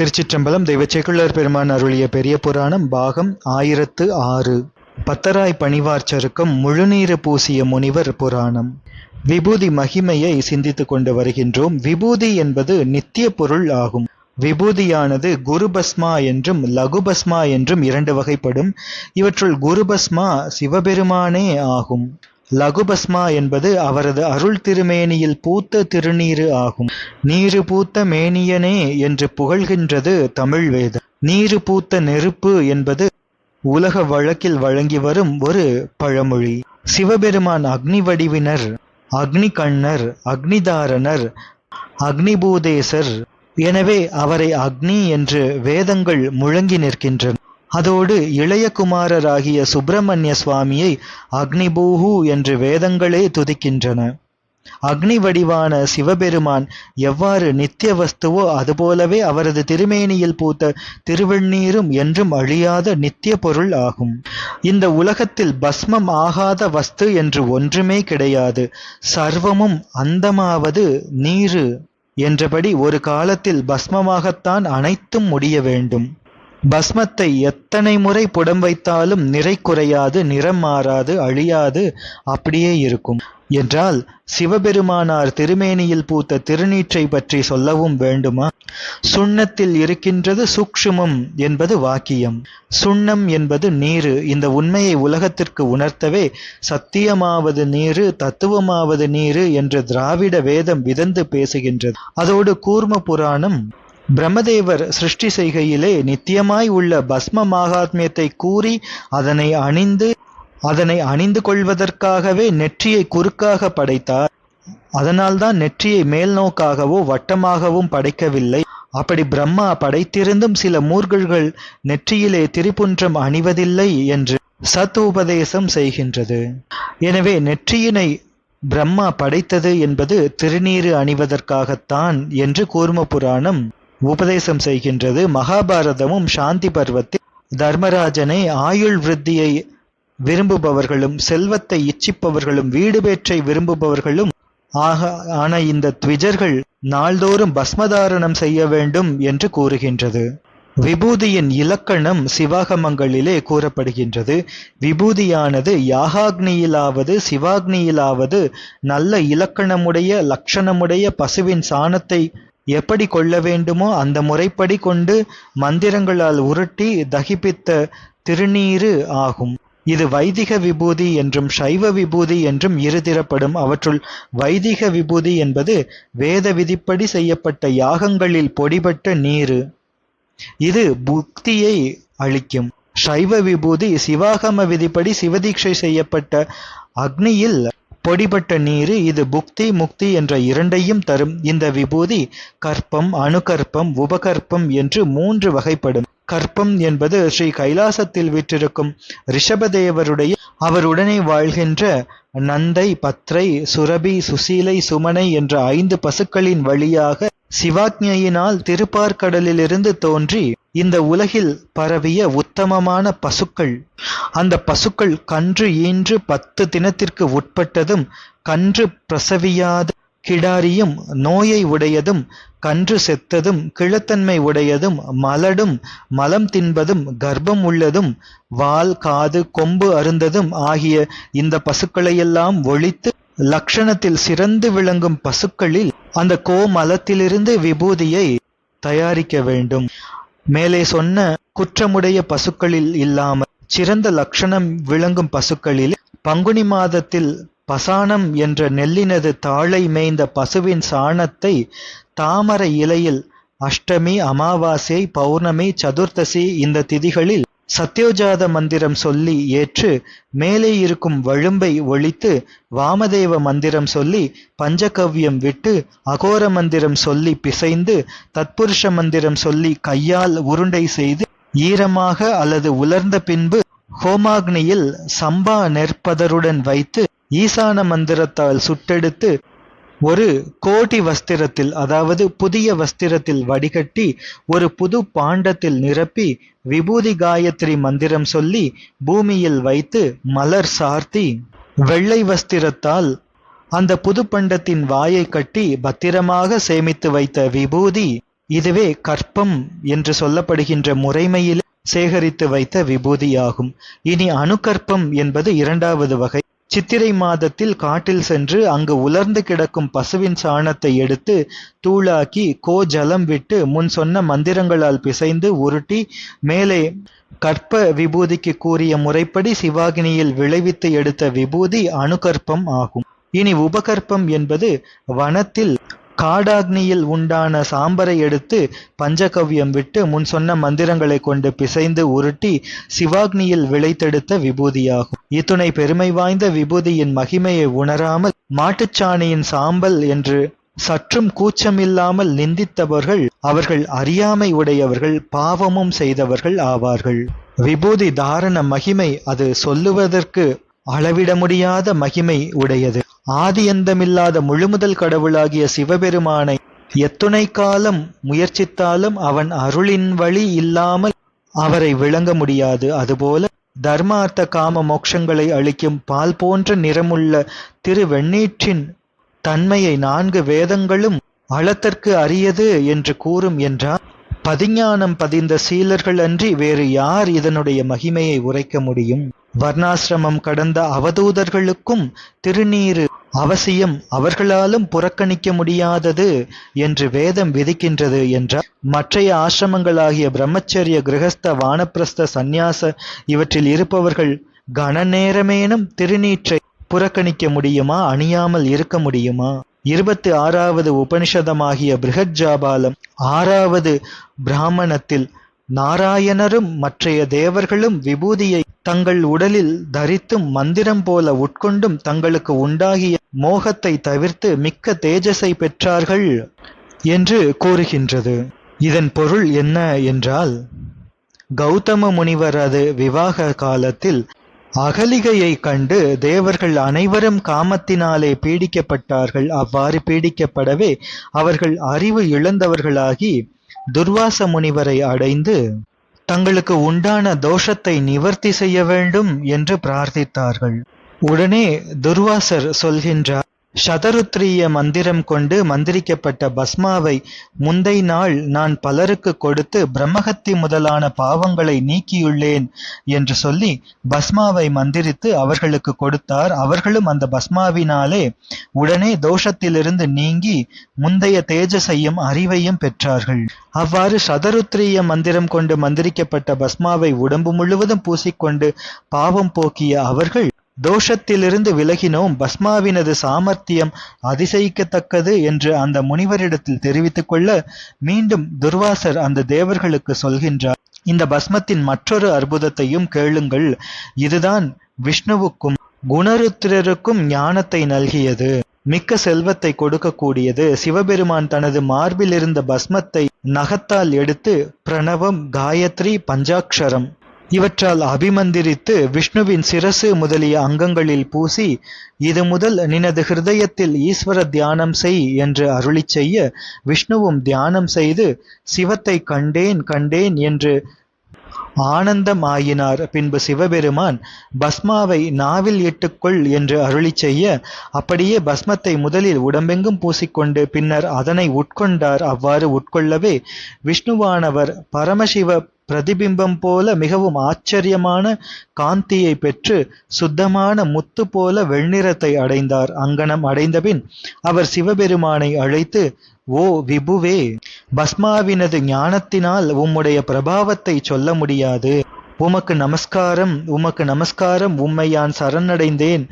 திருச்சிற்றம்பலம் தெய்வச்சேக்குழர் பெருமான் அருளிய பெரிய புராணம் பாகம் ஆயிரத்து ஆறு. பத்தராய் பணிவார் சருக்கம் பூசிய முனிவர் புராணம். விபூதி மகிமையை சிந்தித்து கொண்டு வருகின்றோம். விபூதி என்பது நித்திய பொருள் ஆகும். விபூதியானது குருபஸ்மா என்றும் லகுபஸ்மா என்றும் இரண்டு வகைப்படும். இவற்றுள் குருபஸ்மா சிவபெருமானே ஆகும். லகுபஸ்மா என்பது அவரது அருள் திருமேனியில் பூத்த திருநீரு ஆகும். நீரு பூத்த மேனியனே என்று புகழ்கின்றது தமிழ் வேதம். நீரு பூத்த நெருப்பு என்பது உலக வழக்கில் வழங்கி வரும் ஒரு பழமொழி. சிவபெருமான் அக்னி வடிவினர் அக்னி கண்ணர் அக்னிதாரணர் அக்னிபூதேசர். எனவே அவரை அக்னி என்று வேதங்கள் முழங்கி நிற்கின்றன. அதோடு இளைய குமாரராகிய சுப்பிரமணிய சுவாமியை அக்னிபூஹு என்று வேதங்களே துதிக்கின்றன. அக்னி வடிவான சிவபெருமான் எவ்வாறு நித்திய வஸ்துவோ அதுபோலவே அவரது திருமேனியில் பூத்த திருவெண்ணீரும் என்றும் அழியாத நித்திய பொருள் ஆகும். இந்த உலகத்தில் பஸ்மம் ஆகாத வஸ்து என்று ஒன்றுமே கிடையாது. சர்வமும் அந்தமாவது நீரு என்றபடி ஒரு காலத்தில் பஸ்மமாகத்தான் அனைத்தும் முடிய வேண்டும். பஸ்மத்தை எத்தனை முறை புடம் வைத்தாலும் நிறை குறையாது நிறம் மாறாது அழியாது அப்படியே இருக்கும். என்றால் சிவபெருமானார் திருமேனியில் பூத்த திருநீற்றை பற்றி சொல்லவும் வேண்டுமா? சுண்ணத்தில் இருக்கின்றது சூக்ஷுமம் என்பது வாக்கியம். சுண்ணம் என்பது நீரு. இந்த உண்மையை உலகத்திற்கு உணர்த்தவே சத்தியமாவது நீரு தத்துவமாவது நீரு என்று திராவிட வேதம் விதந்து பேசுகின்றது. அதோடு கூர்ம புராணம் பிரம்மதேவர் சிருஷ்டி செய்கையிலே நித்தியமாய் உள்ள பஸ்ம மாகாத்மியத்தை கூறி அதனை அணிந்து அதனை அணிந்து கொள்வதற்காகவே நெற்றியை குறுக்காக படைத்தார். அதனால்தான் நெற்றியை மேல் நோக்காகவோ வட்டமாகவும் படைக்கவில்லை. அப்படி பிரம்மா படைத்திருந்தும் சில மூர்கர்கள் நெற்றியிலே திரிபுன்றம் அணிவதில்லை என்று சத் உபதேசம் செய்கின்றது. எனவே நெற்றியினை பிரம்மா படைத்தது என்பது திருநீறு அணிவதற்காகத்தான் என்று கூர்ம புராணம் உபதேசம் செய்கின்றது. மகாபாரதமும் சாந்தி பர்வத்தில் தர்மராஜனை ஆயுள் விருத்தியை விரும்புபவர்களும் செல்வத்தை இச்சிப்பவர்களும் வீடு பேற்றை விரும்புபவர்களும் ஆக ஆன இந்த த்விஜர்கள் நாள்தோறும் பஸ்மதாரணம் செய்ய வேண்டும் என்று கூறுகின்றது. விபூதியின் இலக்கணம் சிவாகமங்களிலே கூறப்படுகின்றது. விபூதியானது யாகாக்னியிலாவது சிவாக்னியிலாவது நல்ல இலக்கணமுடைய லட்சணமுடைய பசுவின் சாணத்தை எப்படி கொள்ள வேண்டுமோ அந்த முறைப்படி கொண்டு மந்திரங்களால் உருட்டி தகிப்பித்த திருநீரு ஆகும். இது வைதிக விபூதி என்றும் சைவ விபூதி என்றும் இருதிரப்படும் அவற்றுள் வைதிக விபூதி என்பது வேத விதிப்படி செய்யப்பட்ட யாகங்களில் பொடிபட்ட நீரு. இது புக்தியை அளிக்கும். சைவ விபூதி சிவாகம விதிப்படி சிவதீட்சை செய்யப்பட்ட அக்னியில் பொடிபட்ட நீரு இது புக்தி முக்தி என்ற இரண்டையும் தரும். இந்த விபூதி கற்பம் அணுகற்பம் உபகற்பம் என்று மூன்று வகைப்படும். கற்பம் என்பது ஸ்ரீ கைலாசத்தில் விற்றிருக்கும் ரிஷபதேவருடைய அவருடனே வாழ்கின்ற நந்தை பத்ரை சுரபி சுசீலை சுமனை என்ற ஐந்து பசுக்களின் வழியாக சிவாக்ஞையினால் திருப்பார்கடலிலிருந்து தோன்றி இந்த உலகில் பரவிய உத்தமமான பசுக்கள் அந்த பசுக்கள் கன்று ஈன்று பத்து தினத்திற்கு உட்பட்டதும் கன்று பிரசவியாத கிடாரியும் நோயை உடையதும் கன்று செத்ததும் கிழத்தன்மை உடையதும் மலடும் மலம் தின்பதும் கர்ப்பம் உள்ளதும் வால் காது கொம்பு அருந்ததும் ஆகிய இந்த பசுக்களையெல்லாம் ஒழித்து லக்ஷணத்தில் சிறந்து விளங்கும் பசுக்களில் அந்த கோமலத்திலிருந்து விபூதியை தயாரிக்க வேண்டும். மேலே சொன்ன குற்றமுடைய பசுக்களில் இல்லாமல் சிறந்த லட்சணம் விளங்கும் பசுக்களில் பங்குனி மாதத்தில் பசானம் என்ற நெல்லினது தாளை மேய்ந்த பசுவின் சாணத்தை தாமரை இலையில் அஷ்டமி அமாவாசை பௌர்ணமி சதுர்த்தசி இந்த திதிகளில் சத்யோஜாத மந்திரம் சொல்லி ஏற்று மேலே இருக்கும் வழும்பை ஒழித்து வாமதேவ மந்திரம் சொல்லி பஞ்சகவ்யம் விட்டு அகோர மந்திரம் சொல்லி பிசைந்து தத்புருஷ மந்திரம் சொல்லி கையால் உருண்டை செய்து ஈரமாக அல்லது உலர்ந்த பின்பு ஹோமாக்னியில் சம்பா நெற்பதருடன் வைத்து ஈசான மந்திரத்தால் சுட்டெடுத்து ஒரு கோடி வஸ்திரத்தில் அதாவது புதிய வஸ்திரத்தில் வடிகட்டி ஒரு புது பாண்டத்தில் நிரப்பி விபூதி காயத்ரி மந்திரம் சொல்லி பூமியில் வைத்து மலர் சார்த்தி. வெள்ளை வஸ்திரத்தால் அந்த புது பண்டத்தின் வாயை கட்டி பத்திரமாக சேமித்து வைத்த விபூதி இதுவே கற்பம் என்று சொல்லப்படுகின்ற முறைமையில் சேகரித்து வைத்த விபூதியாகும். இனி அணுக்கற்பம் என்பது இரண்டாவது வகை. சித்திரை மாதத்தில் காட்டில் சென்று அங்கு உலர்ந்து கிடக்கும் பசுவின் சாணத்தை எடுத்து தூளாக்கி கோ ஜலம் விட்டு முன் சொன்ன மந்திரங்களால் பிசைந்து உருட்டி மேலே கற்ப விபூதிக்கு கூறிய முறைப்படி சிவாகினியில் விளைவித்து எடுத்த விபூதி அணுகற்பம் ஆகும். இனி உபகற்பம் என்பது வனத்தில் காடாக்னியில் உண்டான சாம்பரை எடுத்து பஞ்சகவ்யம் விட்டு முன் சொன்ன மந்திரங்களை கொண்டு பிசைந்து உருட்டி சிவாக்னியில் விளைத்தெடுத்த விபூதியாகும். இத்துணை பெருமை வாய்ந்த விபூதியின் மகிமையை உணராமல் மாட்டுச்சாணியின் சாம்பல் என்று சற்றும் கூச்சமில்லாமல் நிந்தித்தவர்கள் அவர்கள் அறியாமை உடையவர்கள் பாவமும் செய்தவர்கள் ஆவார்கள். விபூதி தாரண மகிமை அது சொல்லுவதற்கு அளவிட முடியாத மகிமை உடையது. ஆதியந்தமில்லாத முழுமுதல் கடவுளாகிய சிவபெருமானை எத்துணை காலம் முயற்சித்தாலும் அவன் அருளின் வழி இல்லாமல் அவரை விளங்க முடியாது. அதுபோல தர்மார்த்த காம மோட்சங்களை அளிக்கும் பால் போன்ற நிறமுள்ள திருவெண்ணீற்றின் தன்மையை நான்கு வேதங்களும் அளத்தற்கு அரியது என்று கூறும் என்றால் பதிஞானம் பதிந்த சீலர்கள் அன்றி வேறு யார் இதனுடைய மகிமையை உரைக்க முடியும்? வர்ணாசிரமம் கடந்த அவதூதர்களுக்கும் திருநீரு அவசியம் அவர்களாலும் புறக்கணிக்க முடியாதது என்று வேதம் விதிக்கின்றது என்றால் மற்றைய ஆசிரமங்களாகிய பிரம்மச்சரிய கிரகஸ்த வானப்பிரஸ்த சந்நியாச இவற்றில் இருப்பவர்கள் கன நேரமேனும் திருநீற்றை புறக்கணிக்க முடியுமா? அணியாமல் இருக்க முடியுமா? இருபத்தி ஆறாவது உபனிஷதமாகிய பிருகஜாபாலம் ஆறாவது பிராமணத்தில் நாராயணரும் மற்றைய தேவர்களும் விபூதியை தங்கள் உடலில் தரித்தும் மந்திரம் போல உட்கொண்டும் தங்களுக்கு உண்டாகிய மோகத்தை தவிர்த்து மிக்க தேஜஸை பெற்றார்கள் என்று கூறுகின்றது. இதன் பொருள் என்ன என்றால் கௌதம முனிவரது விவாக காலத்தில் அகலிகையை கண்டு தேவர்கள் அனைவரும் காமத்தினாலே பீடிக்கப்பட்டார்கள். அவ்வாறு பீடிக்கப்படவே அவர்கள் அறிவு இழந்தவர்களாகி துர்வாச முனிவரை அடைந்து தங்களுக்கு உண்டான தோஷத்தை நிவர்த்தி செய்ய வேண்டும் என்று பிரார்த்தித்தார்கள். உடனே துர்வாசர் சொல்கின்றார் சதருத்ரிய மந்திரம் கொண்டு மந்திரிக்கப்பட்ட பஸ்மாவை முந்தை நாள் நான் பலருக்கு கொடுத்து பிரம்மஹத்தி முதலான பாவங்களை நீக்கியுள்ளேன் என்று சொல்லி பஸ்மாவை மந்திரித்து அவர்களுக்கு கொடுத்தார். அவர்களும் அந்த பஸ்மாவினாலே உடனே தோஷத்திலிருந்து நீங்கி முந்தைய தேஜஸையும் அறிவையும் பெற்றார்கள். அவ்வாறு சதருத்ரிய மந்திரம் கொண்டு மந்திரிக்கப்பட்ட பஸ்மாவை உடம்பு முழுவதும் பூசிக்கொண்டு பாவம் போக்கிய அவர்கள் தோஷத்திலிருந்து விலகினோம். பஸ்மாவினது சாமர்த்தியம் அதிசயிக்கத்தக்கது என்று அந்த முனிவரிடத்தில் தெரிவித்துக் கொள்ள மீண்டும் துர்வாசர் அந்த தேவர்களுக்கு சொல்கின்றார். இந்த பஸ்மத்தின் மற்றொரு அற்புதத்தையும் கேளுங்கள். இதுதான் விஷ்ணுவுக்கும் குணருத்திரருக்கும் ஞானத்தை நல்கியது. மிக்க செல்வத்தை கொடுக்கக்கூடியது. சிவபெருமான் தனது மார்பில் இருந்த பஸ்மத்தை நகத்தால் எடுத்து பிரணவம் காயத்ரி பஞ்சாட்சரம் இவற்றால் அபிமந்திரித்து விஷ்ணுவின் சிரசு முதலிய அங்கங்களில் பூசி இது முதல் நினது ஹிருதயத்தில் ஈஸ்வர தியானம் செய் என்று அருளி செய்ய விஷ்ணுவும் தியானம் செய்து சிவத்தை கண்டேன் கண்டேன் என்று ஆனந்தம் ஆயினார் பின்பு சிவபெருமான் பஸ்மாவை நாவில் இட்டுக்கொள் என்று அருளி செய்ய அப்படியே பஸ்மத்தை முதலில் உடம்பெங்கும் பூசிக்கொண்டு பின்னர் அதனை உட்கொண்டார். அவ்வாறு உட்கொள்ளவே விஷ்ணுவானவர் பரமசிவ பிரதிபிம்பம் போல மிகவும் ஆச்சரியமான காந்தியை பெற்று சுத்தமான முத்து போல வெண்ணிறத்தை அடைந்தார். அங்கனம் அடைந்தபின் அவர் சிவபெருமானை அழைத்து ஓ விபுவே பஸ்மாவினது ஞானத்தினால் உம்முடைய பிரபாவத்தை சொல்ல முடியாது. உமக்கு நமஸ்காரம் உமக்கு நமஸ்காரம் உம்மை யான் சரணடைந்தேன்.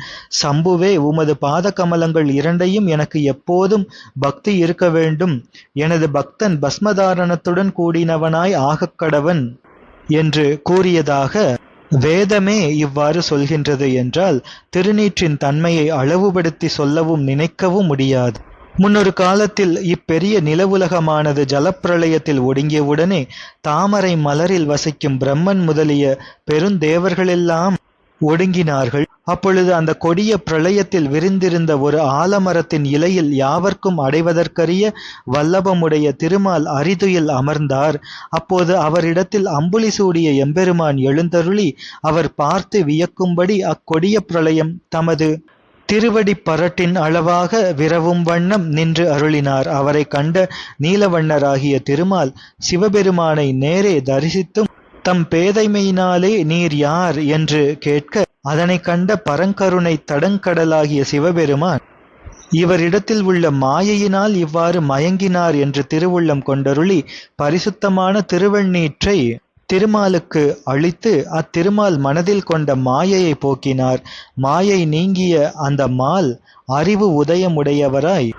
சம்புவே உமது பாத கமலங்கள் இரண்டையும் எனக்கு எப்போதும் பக்தி இருக்க வேண்டும். எனது பக்தன் பஸ்மதாரணத்துடன் கூடினவனாய் ஆகக்கடவன் என்று கூறியதாக வேதமே இவ்வாறு சொல்கின்றது என்றால் திருநீற்றின் தன்மையை அளவுபடுத்தி சொல்லவும் நினைக்கவும் முடியாது. முன்னொரு காலத்தில் இப்பெரிய நிலவுலகமானது ஜலப்பிரளயத்தில் ஒடுங்கியவுடனே தாமரை மலரில் வசிக்கும் பிரம்மன் முதலிய பெருந்தேவர்களெல்லாம் ஒடுங்கினார்கள். அப்பொழுது அந்த கொடிய பிரளயத்தில் விரிந்திருந்த ஒரு ஆலமரத்தின் இலையில் யாவர்க்கும் அடைவதற்கரிய வல்லபமுடைய திருமால் அரிதுயில் அமர்ந்தார். அப்போது அவரிடத்தில் அம்புலி சூடிய எம்பெருமான் எழுந்தருளி அவர் பார்த்து வியக்கும்படி அக்கொடிய பிரளயம் தமது திருவடிப் பரட்டின் அளவாக விரவும் வண்ணம் நின்று அருளினார். அவரை கண்ட நீலவண்ணராகிய திருமால் சிவபெருமானை நேரே தரிசித்தும் தம் பேதைமையினாலே நீர் யார் என்று கேட்க அதனை கண்ட பரங்கருணை தடங்கடலாகிய சிவபெருமான் இவரிடத்தில் உள்ள மாயையினால் இவ்வாறு மயங்கினார் என்று திருவுள்ளம் கொண்டருளி பரிசுத்தமான திருவெண்ணீற்றை திருமாலுக்கு அளித்து அத்திருமால் மனதில் கொண்ட மாயையை போக்கினார். மாயை நீங்கிய அந்த மால் அறிவு உதயமுடையவராய்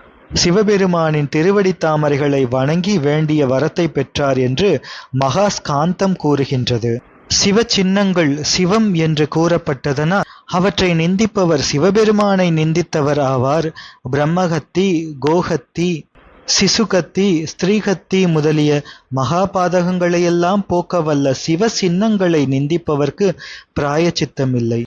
சிவபெருமானின் திருவடி தாமரைகளை வணங்கி வேண்டிய வரத்தை பெற்றார் என்று மகாஸ்காந்தம் கூறுகின்றது. சிவ சின்னங்கள் சிவம் என்று கூறப்பட்டதனால் அவற்றை நிந்திப்பவர் சிவபெருமானை நிந்தித்தவர் ஆவார். பிரம்மகத்தி கோஹத்தி சிசுகத்தி ஸ்திரீகத்தி முதலிய மகாபாதகங்களையெல்லாம் போக்க வல்ல சிவ சின்னங்களை நிந்திப்பவர்க்கு பிராயச்சித்தமில்லை.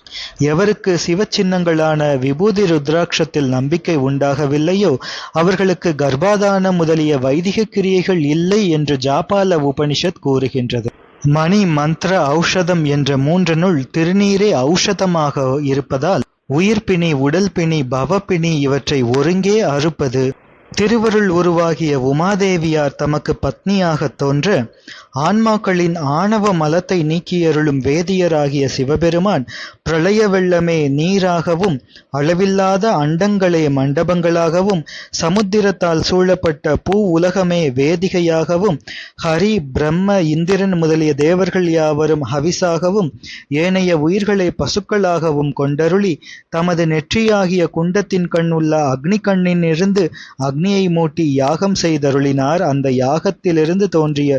எவருக்கு சிவ சின்னங்களான விபூதி ருத்ராட்சத்தில் நம்பிக்கை உண்டாகவில்லையோ அவர்களுக்கு கர்ப்பாதான முதலிய வைதிக கிரியைகள் இல்லை என்று ஜாபால உபனிஷத் கூறுகின்றது. மணி மந்திர ஔஷதம் என்ற மூன்றனுள் திருநீரே ஔஷதமாக இருப்பதால் உயிர்ப்பிணி உடல்பிணி பவப்பிணி இவற்றை ஒருங்கே அறுப்பது திருவருள் உருவாகிய உமாதேவியார் தமக்கு பத்னியாக தோன்ற ஆன்மாக்களின் ஆணவ மலத்தை நீக்கியருளும் வேதியராகிய சிவபெருமான் பிரளய வெள்ளமே நீராகவும் அளவில்லாத அண்டங்களே மண்டபங்களாகவும் சமுத்திரத்தால் சூழப்பட்ட பூ உலகமே வேதிகையாகவும் ஹரி பிரம்ம இந்திரன் முதலிய தேவர்கள் யாவரும் ஹவிசாகவும் ஏனைய உயிர்களை பசுக்களாகவும் கொண்டருளி தமது நெற்றியாகிய குண்டத்தின் கண்ணுள்ள உள்ள அக்னி கண்ணின் இருந்து அக்னியை மூட்டி யாகம் செய்தருளினார். அந்த யாகத்திலிருந்து தோன்றிய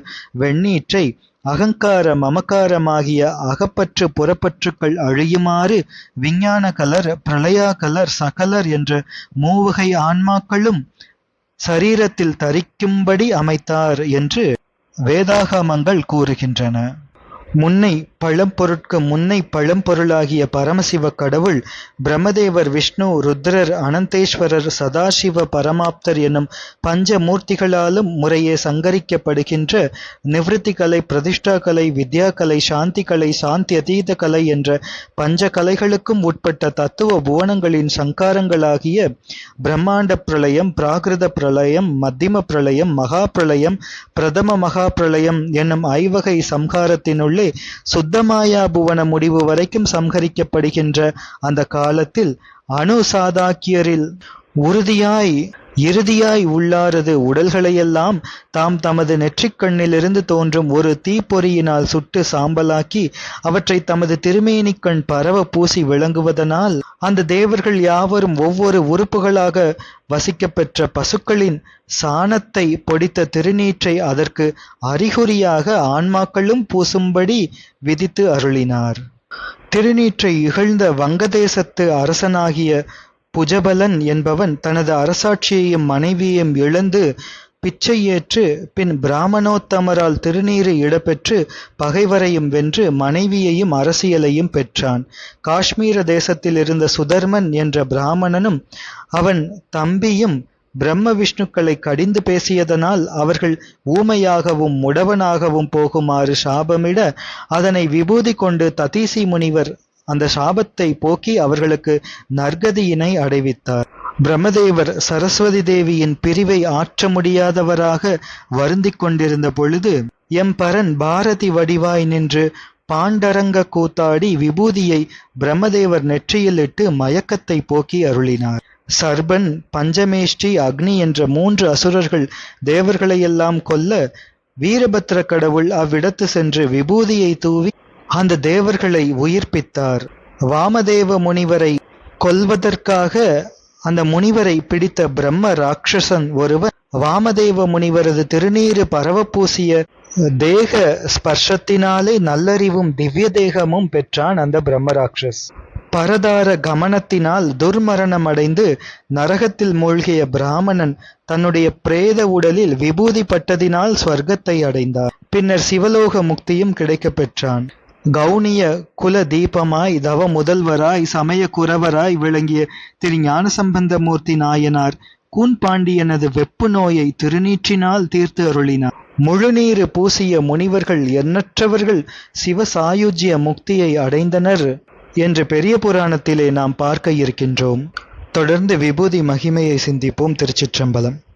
வெண்ணீற்றை அகங்கார மமக்காரமாகிய அகப்பற்று புறப்பற்றுக்கள் அழியுமாறு விஞ்ஞான கலர் பிரளயா கலர் சகலர் என்ற மூவகை ஆன்மாக்களும் சரீரத்தில் தரிக்கும்படி அமைத்தார் என்று வேதாகமங்கள் கூறுகின்றன. முன்னை பழம்பொருட்கு முன்னை பழம்பொருளாகிய பரமசிவ கடவுள் பிரம்மதேவர் விஷ்ணு ருத்ரர் அனந்தேஸ்வரர் சதாசிவ பரமாப்தர் எனும் பஞ்ச மூர்த்திகளாலும் முறையே சங்கரிக்கப்படுகின்ற நிவிருத்தி கலை பிரதிஷ்டா கலை வித்யா கலை சாந்தி கலை சாந்தி அதீத கலை என்ற பஞ்ச கலைகளுக்கும் உட்பட்ட தத்துவ புவனங்களின் சங்காரங்களாகிய பிரம்மாண்ட பிரளயம் பிராகிருத பிரளயம் மத்தியம பிரளயம் மகா பிரளயம் பிரதம மகா பிரளயம் என்னும் ஐவகை சம்ஹாரத்தினுள்ள சுத்தமாயா புவன முடிவு வரைக்கும் சம்ஹரிக்கப்படுகின்ற அந்த காலத்தில் அணு சாதாக்கியரில் உறுதியாய் இறுதியாய் உள்ளாரது உடல்களையெல்லாம் தாம் தமது நெற்றிக்கண்ணிலிருந்து தோன்றும் ஒரு தீப்பொறியினால் சுட்டு சாம்பலாக்கி அவற்றை தமது திருமேனிக்கண் பரவ பூசி விளங்குவதனால் அந்த தேவர்கள் யாவரும் ஒவ்வொரு உறுப்புகளாக வசிக்கப்பெற்ற பசுக்களின் சாணத்தை பொடித்த திருநீற்றை அதற்கு அறிகுறியாக ஆன்மாக்களும் பூசும்படி விதித்து அருளினார். திருநீற்றை இகழ்ந்த வங்கதேசத்து அரசனாகிய புஜபலன் என்பவன் தனது அரசாட்சியையும் மனைவியையும் இழந்து பிச்சை ஏற்று பின் பிராமணோத்தமரால் திருநீரை இடப்பெற்று பகைவரையும் வென்று மனைவியையும் அரசியலையும் பெற்றான். காஷ்மீர தேசத்தில் இருந்த சுதர்மன் என்ற பிராமணனும் அவன் தம்பியும் பிரம்ம விஷ்ணுக்களை கடிந்து பேசியதனால் அவர்கள் ஊமையாகவும் முடவனாகவும் போகுமாறு சாபமிட அதனை விபூதி கொண்டு ததீசி முனிவர் அந்த சாபத்தை போக்கி அவர்களுக்கு நற்கதியினை அடைவித்தார். பிரம்மதேவர் சரஸ்வதி தேவியின் பிரிவை ஆற்ற முடியாதவராக வருந்திக் கொண்டிருந்த பொழுது எம் பரன் பாரதி வடிவாய் நின்று பாண்டரங்க கூத்தாடி விபூதியை பிரம்மதேவர் நெற்றியில் இட்டு மயக்கத்தை போக்கி அருளினார். சர்பன் பஞ்சமேஷ்டி அக்னி என்ற மூன்று அசுரர்கள் தேவர்களையெல்லாம் கொல்ல வீரபத்திர கடவுள் அவ்விடத்து சென்று விபூதியை தூவி அந்த தேவர்களை உயிர்ப்பித்தார். வாமதேவ முனிவரை கொல்வதற்காக அந்த முனிவரை பிடித்த பிரம்ம ராட்சசன் ஒருவன் வாமதேவ முனிவரது திருநீறு பரவ பூசிய தேக ஸ்பர்ஷத்தினாலே நல்லறிவும் திவ்ய தேகமும் பெற்றான் அந்த பிரம்ம ராட்சஸ். பரதார கமனத்தினால் துர்மரணம் அடைந்து நரகத்தில் மூழ்கிய பிராமணன் தன்னுடைய பிரேத உடலில் விபூதி பட்டதினால் ஸ்வர்க்கத்தை அடைந்தார். பின்னர் சிவலோக முக்தியும் கிடைக்கப் பெற்றான் கௌனிய குல தீபமாய் தவ முதல்வராய் சமய குரவராய் விளங்கிய திரு ஞானசம்பந்தமூர்த்தி நாயனார் கூன்பாண்டியனது வெப்பு நோயை திருநீற்றினால் தீர்த்து அருளினார். முழுநீறு பூசிய முனிவர்கள் எண்ணற்றவர்கள் சிவ சாயுஜ்ய முக்தியை அடைந்தனர் என்று பெரிய புராணத்திலே நாம் பார்க்க இருக்கின்றோம். தொடர்ந்து விபூதி மகிமையை சிந்திப்போம் திருச்சிற்றம்பலம்.